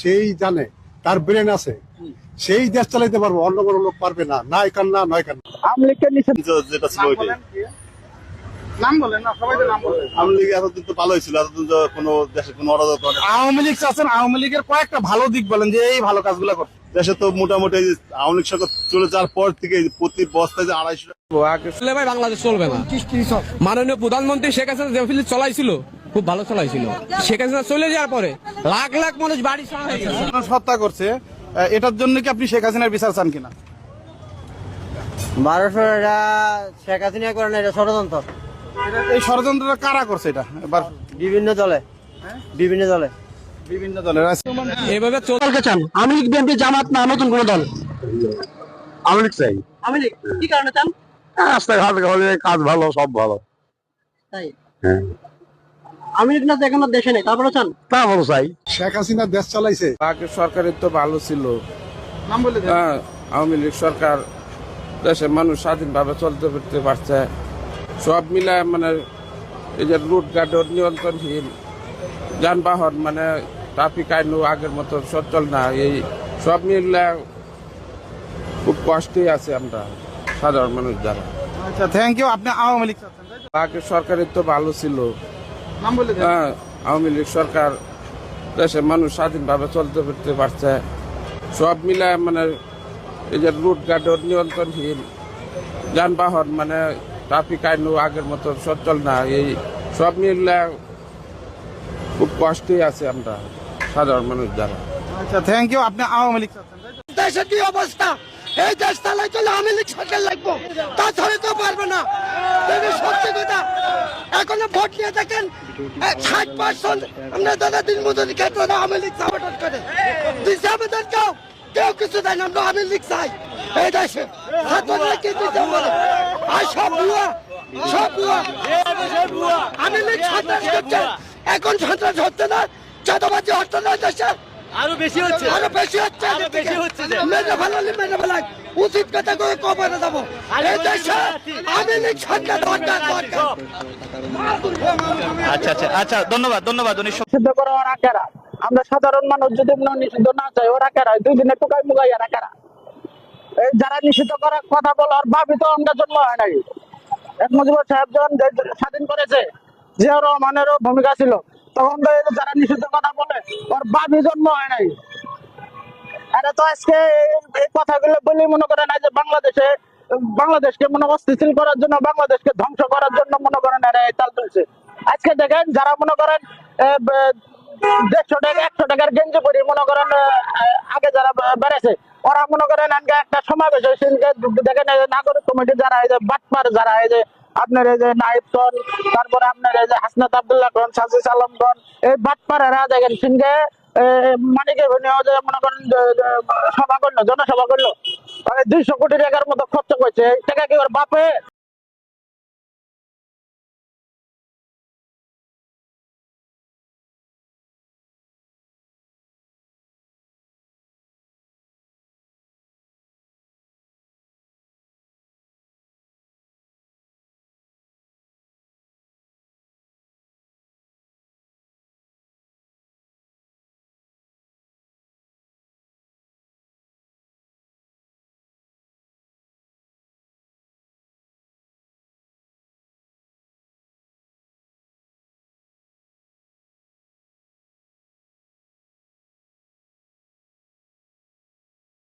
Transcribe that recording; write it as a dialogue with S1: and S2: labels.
S1: সেই জানে তার ব্রেন আছে। সেই দেশ চালাইতে পারব অন্য কোনো লোক পারবে না। নয় কান্না নয় কান্না
S2: আওয়ামী লীগকে
S3: যেটা ছিল ওইটাই।
S2: নাম বলেন না সবাই তো নাম বলেন।
S3: আওয়ামী লীগ এতদিন তো ভালোই ছিল এতদিন তো কোনো দেশে কোনো অরাজকতা না।
S2: আওয়ামী লীগ আছেন আওয়ামী লীগের কয়েকটা ভালো দিক বলেন যে এই ভালো কাজগুলো করছে।
S3: দেশে তো মোটামুটি আওয়ামী লীগ সরকার চলে যাওয়ার পর থেকে প্রতি বস্তায় যে আড়াইশো
S4: ভাই বাংলাদেশ চলবে না। মাননীয় প্রধানমন্ত্রী শেখ হাসিনা যে চলাইছিল খুব ভালো চলাইছিল। শেখ হাসিনা চলে যাওয়ার পরে লাখ লাখ মানুষ বাড়ি হয়ে
S2: হত্যা করছে। এটার জন্য কি আপনি শেখ হাসিনার বিচার চান কিনা?
S5: বারোশো এটা শেখ হাসিনা করে না এটা ষড়যন্ত্র।
S2: এই ষড়যন্ত্রটা কারা করছে এটা? এবার
S5: বিভিন্ন দলে। বিভিন্ন দলে।
S2: বিভিন্ন দলের
S4: এভাবে চল
S6: চান? বিএনপি জামাত না নতুন কোন দল?
S7: আওয়ামী লীগ চাই।
S6: আওয়ামী কি কারণে চান?
S7: রাস্তাঘাট কাজ ভালো সব ভালো।
S6: তাই?
S7: হ্যাঁ।
S6: আওয়ামী না এখনও দেশে নেই। তারপরে চান?
S7: তা ভালো চাই।
S1: শেখ হাসিনা দেশ চালাইছে।
S8: আগের সরকারের তো ভালো ছিল।
S2: নাম বলে
S8: হ্যাঁ আওয়ামী লীগ সরকার দেশের মানুষ স্বাধীনভাবে চলতে ফিরতে পারছে। সব মিলায় মানে এই যে রুট গার্ডের নিয়ন্ত্রণহীন যানবাহন মানে ট্রাফিক আইনও আগের মতো সচল না। এই সব মিলে খুব কষ্টেই আছে আমরা সাধারণ মানুষ যারা।
S2: আচ্ছা থ্যাংক ইউ আপনি আওয়ামী লীগ
S8: সরকারের তো ভালো ছিল। হ্যাঁ আওয়ামী লীগ সরকার দেশের মানুষ স্বাধীনভাবে চলতে ফিরতে পারছে। সব মিলায় মানে এই যে রুট গার্ডের নিয়ন্ত্রণহীন যানবাহন মানে ট্রাফিক আইনও আগের মতো সচল না। এই সব মিলে খুব কষ্টেই আছে আমরা সাধারণ মানুষ যারা।
S2: আচ্ছা থ্যাংক ইউ আপনি আওয়ামী লীগ
S6: দেশের কি অবস্থা? এই দেশ চালাই চলে আওয়ামী লীগ সরকার লাগবো। তাছাড়া তো পারবে না। সত্যি কথা এখনও ভোট নিয়ে দেখেন ষাট পার্সেন্ট আমরা দাদা দিন মজুরি ক্ষেত্রে আওয়ামী লীগ সাপোর্ট করে। দিচ্ছে আমাদের কেউ কেউ কিছু দেয় না, আমরা আওয়ামী লীগ চাই এই দেশে। ছাত্ররা কি বলে আর সব ভুয়া সব ভুয়া। আওয়ামী লীগ সন্ত্রাস এখন সন্ত্রাস হচ্ছে না, চাঁদাবাজি হচ্ছে না দেশে। আরও বেশি হচ্ছে। আরও বেশি হচ্ছে। আরও বেশি হচ্ছে উচিত কথা এই দেশে আমি দরকার দরকার।
S9: আচ্ছা আচ্ছা আচ্ছা ধন্যবাদ ধন্যবাদ উনি
S6: করা ওরা কারা? আমরা সাধারণ মানুষ যদি মনে নিষিদ্ধ না চাই ওরা কারা? দুই দিনে টুকাই মুগাই এরা কারা? এই যারা নিষিদ্ধ করার কথা বলে আর ভাবি তো আমরা জন্ম হয় নাই। এক মুজিবুর সাহেব স্বাধীন করেছে জিয়া রহমানেরও ভূমিকা ছিল। তখন তো যারা নিষিদ্ধ কথা বলে, ওর ভাবি জন্ম হয় নাই। এরা তো আজকে এই- কথাগুলো বলে মনে করে না যে বাংলাদেশে, বাংলাদেশকে মনে অস্থিতিশীল করার জন্য, বাংলাদেশকে ধ্বংস করার জন্য মনে করেন এরা এই তাল তুলছে। আজকে দেখেন যারা মনে করেন দেড়শো টাকা, একশো টাকার গেঞ্জি পরি মনে করেন আগে যারা বেড়েছে, ওরা মনে করেন একটা সমাবেশ হয়েছে দেখেন নাগরিক কমিটি যারা যে বাটপার, যারা যে আপনার এই যে নাইব খন, তারপরে আপনার এই যে হাসনাত আবদুল্লাহ খান সাজিস আলম গন এই বাটপাড়ারা দেখেন সিনকে মানিকে যে মনে করেন সভা করল, জনসভা করল। দুইশো কোটি টাকার মতো খরচ করছে। টাকা কি ওর বাপে